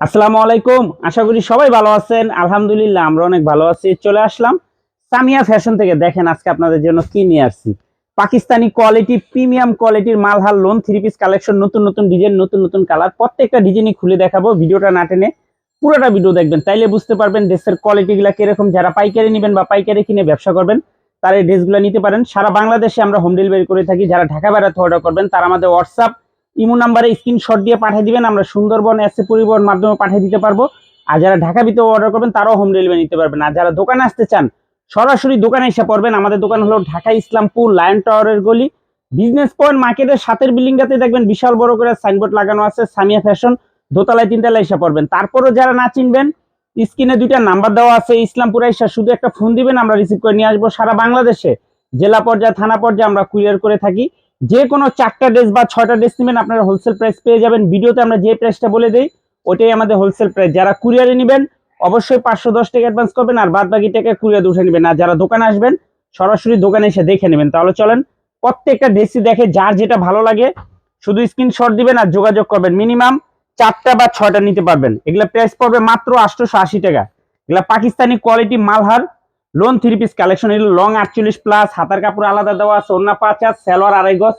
আসসালামু আলাইকুম। আশা করি সবাই ভালো আছেন। আলহামদুলিল্লাহ, আমরা অনেক ভালো আছি। চলে আসলাম সামিয়া ফ্যাশন থেকে। দেখেন আজকে আপনাদের জন্য কি নিয়ে আসছি। পাকিস্তানি কোয়ালিটি, প্রিমিয়াম কোয়ালিটির Malhar lawn three piece collection নতুন নতুন ডিজাইন নতুন নতুন কালার প্রত্যেকটা ডিজাইনই খুলে দেখাবো। ভিডিওটা না টেনে পুরোটা ভিডিও দেখবেন। তাইলে বুঝতে পারবেন ড্রেসের কোয়ালিটিগুলো কীরকম। যারা পাইকারি নেবেন বা পাইকারি কিনে ব্যবসা করবেন, তারা এই ড্রেসগুলো নিতে পারেন। সারা বাংলাদেশে আমরা হোম ডেলিভারি করে থাকি। যারা ঢাকা বেড়াতে অর্ডার করবেন, তারা আমাদের হোয়াটসঅ্যাপ ইমো নাম্বারে স্ক্রিনশট দিয়ে পাঠিয়ে দিবেন, আমরা সুন্দরবন এসে পরিবহন মাধ্যমে পাঠিয়ে দিতে পারব। আর যারা ঢাকা ভিতরে অর্ডার করবেন, তারাও হোম ডেলিভারি নিতে পারবেন। আর যারা দোকানে আসতে চান, সরাসরি দোকানে এসে পড়বেন। আমাদের দোকান হলো ঢাকা ইসলামপুর লায়ন টাওয়ারের গলি। বিজনেস পয়েন্ট মার্কেটের সাতের বিল্ডিংটাতে দেখবেন বিশাল বড় করে সাইনবোর্ড লাগানো আছে, সামিয়া ফ্যাশন দোতলায়, তিনতলায় এসে পড়বেন। তারপরও যারা না চিনবেন, স্ক্রিনে দুইটা নাম্বার দেওয়া আছে, ইসলামপুরে এসে শুধু একটা ফোন দিবেন, আমরা রিসিভ করে নিয়ে আসব। সারা বাংলাদেশে, জেলা পর্যায়ে, থানা পর্যায়ে আমরা কুরিয়ার করে থাকি। যে কোনো চারটা ড্রেস বা ছয়টা ড্রেস নেবেন, আপনারা হোলসেল প্রাইস পেয়ে যাবেন। ভিডিওতে আমরা যে প্রাইসটা বলে দিই ওটাই আমাদের হোলসেল প্রাইস যারা কুরিয়ারে নেবেন, অবশ্যই পাঁচশো দশ টাকা অ্যাডভান্স করবেন, আর বাদ বাকি টাকা কুরিয়ারে উঠে নেবেন। আর যারা দোকানে আসবেন, সরাসরি দোকানে এসে দেখে নেবেন। তাহলে চলেন, প্রত্যেকটা ড্রেসই দেখে যার যেটা ভালো লাগে, শুধু স্ক্রিনশট দিবেন আর যোগাযোগ করবেন। মিনিমাম চারটা বা ছয়টা নিতে পারবেন। এগুলা প্রাইস পড়বে মাত্র আটশোশো আশি টাকা। এগুলা Pakistani quality Malhar lawn three piece collection এগুলো লং আটচল্লিশ প্লাস হাতার কাপড় আলাদা দেওয়া আছে অন্য পাঁচ হাত, সালোয়ার আড়াই গজ।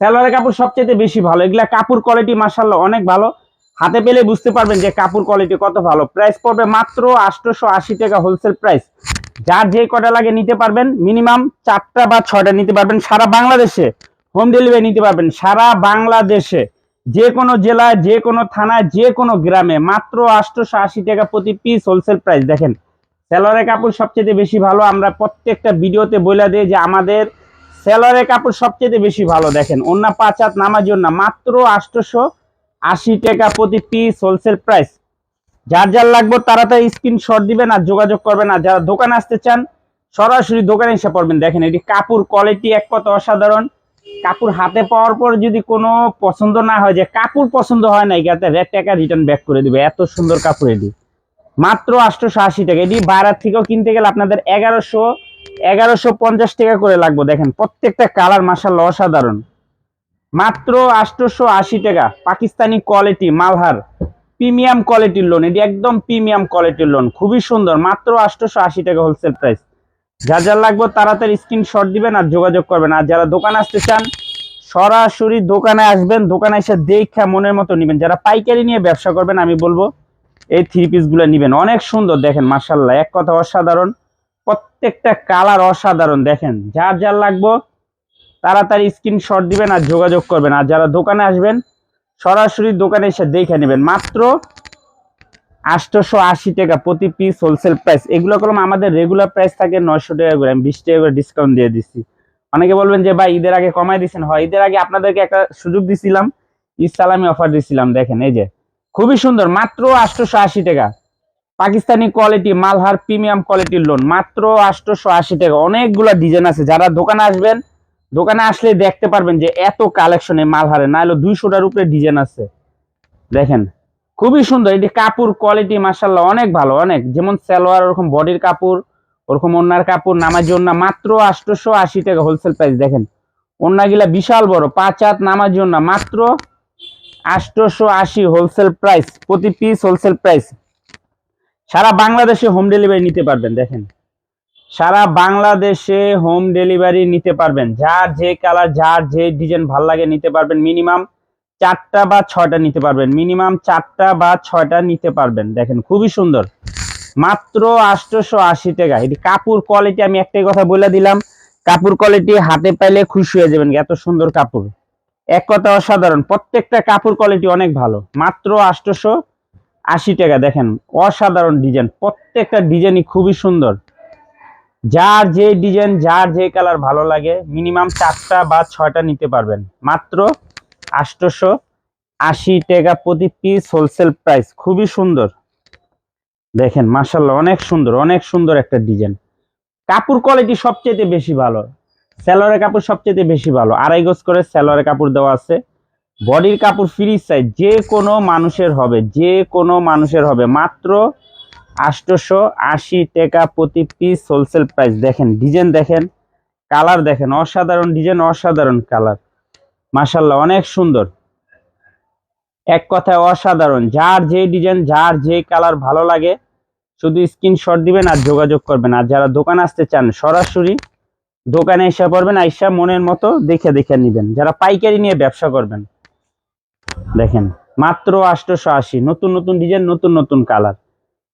সালোয়ারের কাপড় সবচেয়ে বেশি ভালো। এগুলা কাপড় কোয়ালিটি মার্শাল্লাহ অনেক ভালো। হাতে পেলে বুঝতে পারবেন যে কাপড় কোয়ালিটি কত ভালো। প্রাইস পড়বে মাত্র আটশোশো আশি টাকা হোলসেল প্রাইস যার যে কটা লাগে নিতে পারবেন মিনিমাম চারটা বা ছয়টা নিতে পারবেন সারা বাংলাদেশে। হোম ডেলিভারি নিতে পারবেন সারা বাংলাদেশে। যে কোনো জেলায়, যে কোনো থানায়, যে কোনো গ্রামে মাত্র আটশোশো আশি টাকা প্রতি পিস হোলসেল প্রাইস দেখেন সেলরের কাপড় সবচেয়ে বেশি ভালো। আমরা প্রত্যেকটা ভিডিওতে বলে দিই যে আমাদের সেলরের কাপড় সবচেয়ে বেশি ভালো দেখেন। অন্য পাঁচ হাত নামার জন্য মাত্র আটশোশো আশি টাকা প্রতি পিস হোলসেল প্রাইস যার যার লাগবে তাড়াতাড়ি স্ক্রিনশট দিবেন আর যোগাযোগ করবেন। আর যারা দোকানে আসতে চান, সরাসরি দোকানে এসে পড়বেন। দেখেন, এটি কাপড় কোয়ালিটি এক কত অসাধারণ। কাপড় হাতে পাওয়ার পর যদি কোনো পছন্দ না হয়, যে কাপড় পছন্দ হয় না, এটাতে রেড টাকা রিটার্ন ব্যাক করে দিবে। এত সুন্দর কাপড় এটি। মাত্র আটশোশো আশি টাকা। এটি বাইরের থেকেও কিনতে গেলে আপনাদের এগারোশো এগারোশো পঞ্চাশ টাকা করে লাগবে। দেখেন, প্রত্যেকটা কালার মাসাল্লাহ অসাধারণ। মাত্র আটশোশো আশি টাকা। পাকিস্তানি কোয়ালিটি, মালহার। প্রিমিয়াম কোয়ালিটির লোন এটি একদম প্রিমিয়াম কোয়ালিটির লোন খুবই সুন্দর। মাত্র আটশোশো আশি টাকা হোলসেল প্রাইস যার যার লাগবে তাড়াতাড়ি স্ক্রিনশট দিবেন আর যোগাযোগ করবেন। আর যারা দোকানে আসতে চান, সরাসরি দোকানে আসবেন। দোকানে এসে দেখা মনের মতো নেবেন। যারা পাইকারি নিয়ে ব্যবসা করবেন, আমি বলব এই থ্রি পিসগুলো নেবেন। অনেক সুন্দর দেখেন মার্শাল্লাহ এক কথা অসাধারণ। প্রত্যেকটা কালার অসাধারণ, দেখেন। যার যার লাগবো, তাড়াতাড়ি স্ক্রিনশট দিবেন আর যোগাযোগ করবেন। আর যারা দোকানে আসবেন, সরাসরি দোকানে এসে দেখে নেবেন। মাত্র আটশোশো আশি টাকা প্রতি পিস হোলসেল প্রাইস এগুলো করলাম আমাদের রেগুলার প্রাইস থাকে নয়শো টাকা করে। আমি বিশ টাকা করে ডিসকাউন্ট দিয়ে দিচ্ছি অনেকে বলবেন যে, ভাই, ঈদের আগে কমাই দিচ্ছেন হয়, ঈদের আগে আপনাদেরকে একটা সুযোগ দিছিলাম। ঈদ অফার দিছিলাম, দেখেন, এই যে। খুবই সুন্দর, মাত্র আটশোশো আশি টাকা। পাকিস্তানি কোয়ালিটি মালহার প্রিমিয়াম কোয়ালিটির লোন মাত্র আটশোশো আশি টাকা। অনেকগুলা ডিজাইন আছে, যারা দোকানে আসবেন, দোকানে আসলে দেখতে পারবেন যে এত কালেকশনে মালহারে না হলে দুইশোটার উপরে ডিজাইন আছে। দেখেন, খুবই সুন্দর এটি কাপড় কোয়ালিটি মাসাল্লাহ অনেক ভালো, অনেক। যেমন সালোয়ার, ওরকম বডির কাপড়, ওরকম ওনার কাপড় নামার জন্য মাত্র আটশোশো আশি টাকা হোলসেল প্রাইস দেখেন। ওনাগুলা বিশাল বড়, পাঁচ হাত নামার জন্য মাত্র আটশোশো আশি হোলসেল প্রাইস প্রতি পিস হোলসেল প্রাইস সারা বাংলাদেশে হোম ডেলিভারি নিতে পারবেন, দেখেন। সারা বাংলাদেশে হোম ডেলিভারি নিতে পারবেন। যার যে কালার যার যে ডিজাইন ভালো লাগে নিতে পারবেন। মিনিমাম চারটা বা ছয়টা নিতে পারবেন। মিনিমাম চারটা বা ছয়টা নিতে পারবেন। দেখেন, খুবই সুন্দর। মাত্র আটশোশো আশি টাকা। এটি কাপড় কোয়ালিটি আমি একটাই কথা বলে দিলাম। কাপড় কোয়ালিটি হাতে পাইলে খুশি হয়ে যাবেন। এত সুন্দর কাপড়। এক কথা অসাধারণ, প্রত্যেকটা কাপড় কোয়ালিটি অনেক ভালো। মাত্র আটশোশো আশি টাকা, দেখেন, অসাধারণ ডিজাইন প্রত্যেকটা ডিজাইনই খুবই সুন্দর। যার যে ডিজাইন যার যে কালার ভালো লাগে মিনিমাম চারটা বা ছয়টা নিতে পারবেন। মাত্র আটশোশো আশি টাকা প্রতি পিস হোলসেল প্রাইস খুবই সুন্দর। দেখেন মাসাল্লাহ অনেক সুন্দর অনেক সুন্দর একটা ডিজাইন কাপড় কোয়ালিটি সবচেয়ে বেশি ভালো। স্যালোয়ারের কাপড় সবচেয়ে বেশি ভালো। আড়াই গজ করে স্যালোয়ারের কাপড় দেওয়া আছে। বডির কাপড় ফ্রি সাইজ যে কোনো মানুষের হবে, যে কোনো মানুষের হবে। মাত্র আটশোশো আশি টাকা প্রতি পিস হোলসেল প্রাইস দেখেন ডিজাইন দেখেন কালার দেখেন। অসাধারণ ডিজাইন অসাধারণ কালার মাসাল্লাহ অনেক সুন্দর। এক কথায় অসাধারণ। যার যে ডিজাইন যার যে কালার ভালো লাগে, শুধু স্ক্রিনশট দিবেন আর যোগাযোগ করবেন। আর যারা দোকান আসতে চান, সরাসরি দোকানে এসে পড়বেন, আইসা মনের মতো দেখে দেখে নিবেন। যারা পাইকারি নিয়ে ব্যবসা করবেন, দেখেন, মাত্র আটশোশো আশি। নতুন নতুন ডিজাইন, নতুন নতুন কালার।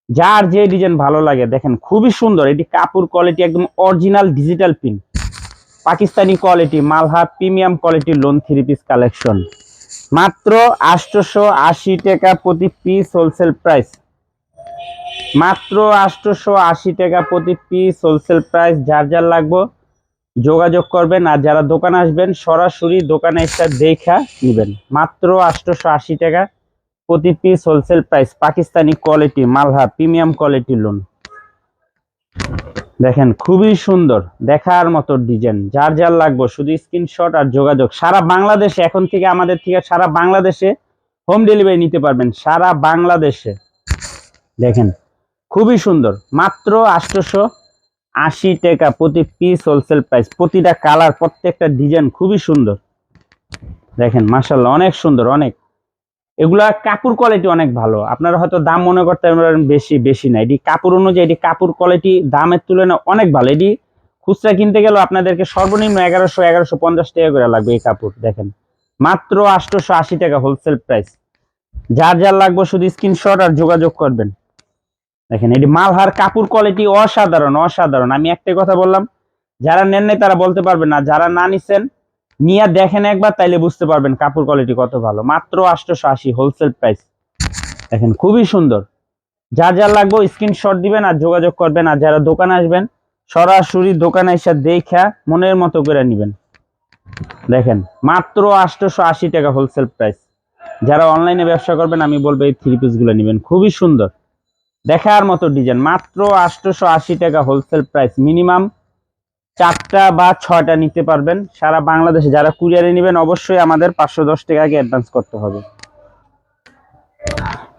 যার যে ডিজাইন ভালো লাগে, দেখেন, খুবই সুন্দর। এটি কাপড় কোয়ালিটি একদম original digital pin Pakistani quality, Malhar premium quality lawn three piece collection. মাত্র আটশোশো আশি টাকা প্রতি পিস হোলসেল প্রাইস। মাত্র আটশোশো আশি টাকা প্রতি পিস হোলসেল প্রাইস। যার যার লাগবো যোগাযোগ করবেন আর যারা দোকানে আসবেন, সরাসরি দোকানে এসে দেখা নেবেন। মাত্র আটশোশো আশি টাকা প্রতি piece wholesale price Pakistani quality Malhar premium quality lawn দেখেন, খুবই সুন্দর, দেখার মতো ডিজাইন যার যার লাগবে, শুধু স্ক্রিনশট আর যোগাযোগ। সারা বাংলাদেশে, এখন থেকে আমাদের থেকে সারা বাংলাদেশে হোম ডেলিভারি নিতে পারবেন, সারা বাংলাদেশে। দেখেন, খুবই সুন্দর, মাত্র আটশোশো আশি টাকা প্রতি পিস হোলসেল প্রাইস প্রতিটা কালার প্রত্যেকটা ডিজাইন খুবই সুন্দর। দেখেন মাসাল্লাহ অনেক সুন্দর, অনেক। এগুলা কাপড় কোয়ালিটি অনেক ভালো। আপনারা হয়তো দাম মনে করতে পারেন বেশি বেশি না। এটি কাপড় অনুযায়ী, এটি কাপড় কোয়ালিটি দামের তুলনায় অনেক ভালো। এটি খুচরা কিনতে গেলেও আপনাদেরকে সর্বনিম্ন এগারোশো এগারোশো পঞ্চাশ টাকা করে লাগবে এই কাপড়, দেখেন। মাত্র আটশোশো আশি টাকা হোলসেল প্রাইস যার যার লাগবে শুধু স্ক্রিনশট আর যোগাযোগ করবেন। দেখেন, এটি মালহার কাপড় কোয়ালিটি অসাধারণ অসাধারণ। আমি একটাই কথা বললাম, যারা নেন নাই তারা বলতে পারবেন না, যারা না নিছেন, নিয়ে দেখেন একবার, তাইলে বুঝতে পারবেন কাপড় কোয়ালিটি কত ভালো। মাত্র আটশোশো আশি হোলসেল প্রাইস দেখেন, খুবই সুন্দর। যা যা লাগবে স্ক্রিনশট দিবেন আর যোগাযোগ করবেন আর যারা দোকানে আসবেন, সরাসরি দোকানে এসে দেখা মনের মতো করে নেবেন। দেখেন, মাত্র আটশোশো আশি টাকা হোলসেল প্রাইস যারা অনলাইনে ব্যবসা করবেন, আমি বলব এই থ্রি পিসগুলো নেবেন। খুবই সুন্দর। দেখার মতো ডিজাইন মাত্র আটশোশো আশি টাকা হোলসেল প্রাইস মিনিমাম চারটা বা ছয়টা নিতে পারবেন। সারা বাংলাদেশে যারা কুরিয়ারে নেবেন, অবশ্যই আমাদের পাঁচশো দশ টাকা আগে অ্যাডভান্স করতে হবে।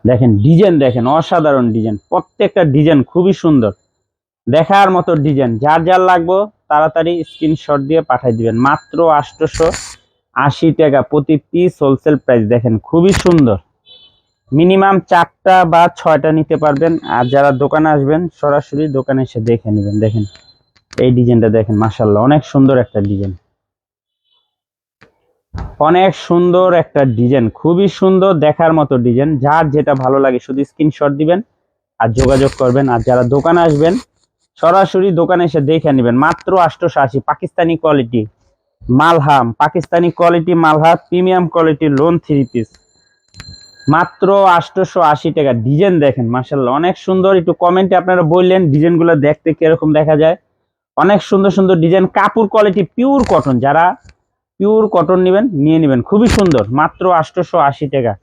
দেখেন ডিজাইন দেখেন, অসাধারণ ডিজাইন প্রত্যেকটা ডিজাইন খুবই সুন্দর। দেখার মতো ডিজাইন যার যার লাগবে, তাড়াতাড়ি স্ক্রিনশট দিয়ে পাঠিয়ে দিবেন। মাত্র আটশোশো আশি টাকা প্রতি পিস হোলসেল প্রাইস দেখেন, খুবই সুন্দর। মিনিমাম চারটা বা ছয়টা নিতে পারবেন। আর যারা দোকানে আসবেন, সরাসরি দোকানে এসে দেখে নেবেন। দেখেন, এই ডিজাইনটা দেখেন মাসাল্লাহ অনেক সুন্দর একটা ডিজাইন। অনেক সুন্দর একটা ডিজাইন, খুবই সুন্দর দেখার মতো ডিজাইন। যার যেটা ভালো লাগে, শুধু স্ক্রিনশট দিবেন আর যোগাযোগ করবেন। আর যারা দোকানে আসবেন, সরাসরি দোকানে এসে দেখে নেবেন। মাত্র আটশোশো আশি, Pakistani quality Malhar. Pakistani quality Malhar, premium quality lawn three piece. মাত্র আটশোশো আশি টাকা। ডিজাইন দেখেন মাসাল্লাহ অনেক সুন্দর, একটু কমেন্টে আপনারা বললেন ডিজাইনগুলো দেখতে কীরকম দেখা যায়। অনেক সুন্দর সুন্দর ডিজাইন, কাপড় কোয়ালিটি পিওর কটন যারা পিওর কটন নেবেন, নিয়ে নেবেন। খুবই সুন্দর, মাত্র আটশোশো আশি টাকা।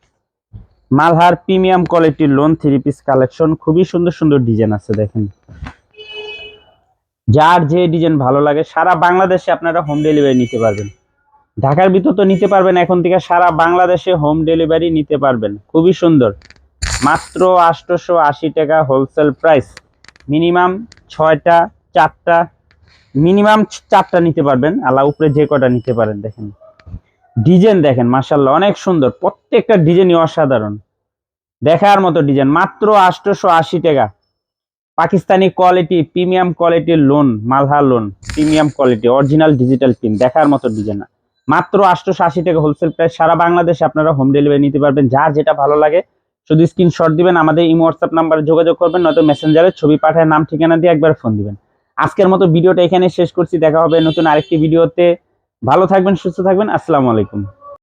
মালহার প্রিমিয়াম কোয়ালিটির লোন থ্রি পিস কালেকশন খুবই সুন্দর সুন্দর ডিজাইন আছে, দেখেন। যার যে ডিজাইন ভালো লাগে, সারা বাংলাদেশে আপনারা হোম ডেলিভারি নিতে পারবেন। ঢাকার ভিতর তো নিতে পারবেন, এখন থেকে সারা বাংলাদেশে হোম ডেলিভারি নিতে পারবেন। খুবই সুন্দর। মাত্র আটশোশো আশি টাকা হোলসেল প্রাইস মিনিমাম ছয়টা, চারটা মিনিমাম চারটা নিতে পারবেন। আলা উপরে যে কটা নিতে পারেন, দেখেন। ডিজাইন দেখেন মাসাল্লাহ অনেক সুন্দর। প্রত্যেকটা ডিজাইনই অসাধারণ। দেখার মতো ডিজাইন। মাত্র আটশোশো আশি টাকা। পাকিস্তানি কোয়ালিটি প্রিমিয়াম কোয়ালিটির lawn Malhar lawn premium quality original digital pin দেখার মতো ডিজাইন। মাত্র আটশোশো আশি টাকা হোলসেল প্রাইস সারা বাংলাদেশে আপনারা হোম ডেলিভারি নিতে পারবেন, যার যেটা ভালো লাগে। শুধু স্ক্রিনশট দিবেন, আমাদের ইমো হোয়াটসঅ্যাপ নাম্বারে যোগাযোগ করবেন, নয়তো মেসেঞ্জারে ছবি পাঠায়, নাম, ঠিকানা দিয়ে একবার ফোন দিবেন। আজকের মতো ভিডিওটা এখানে শেষ করছি, দেখা হবে নতুন আরেকটি ভিডিওতে। ভালো থাকবেন, সুস্থ থাকবেন, আসসালামু আলাইকুম।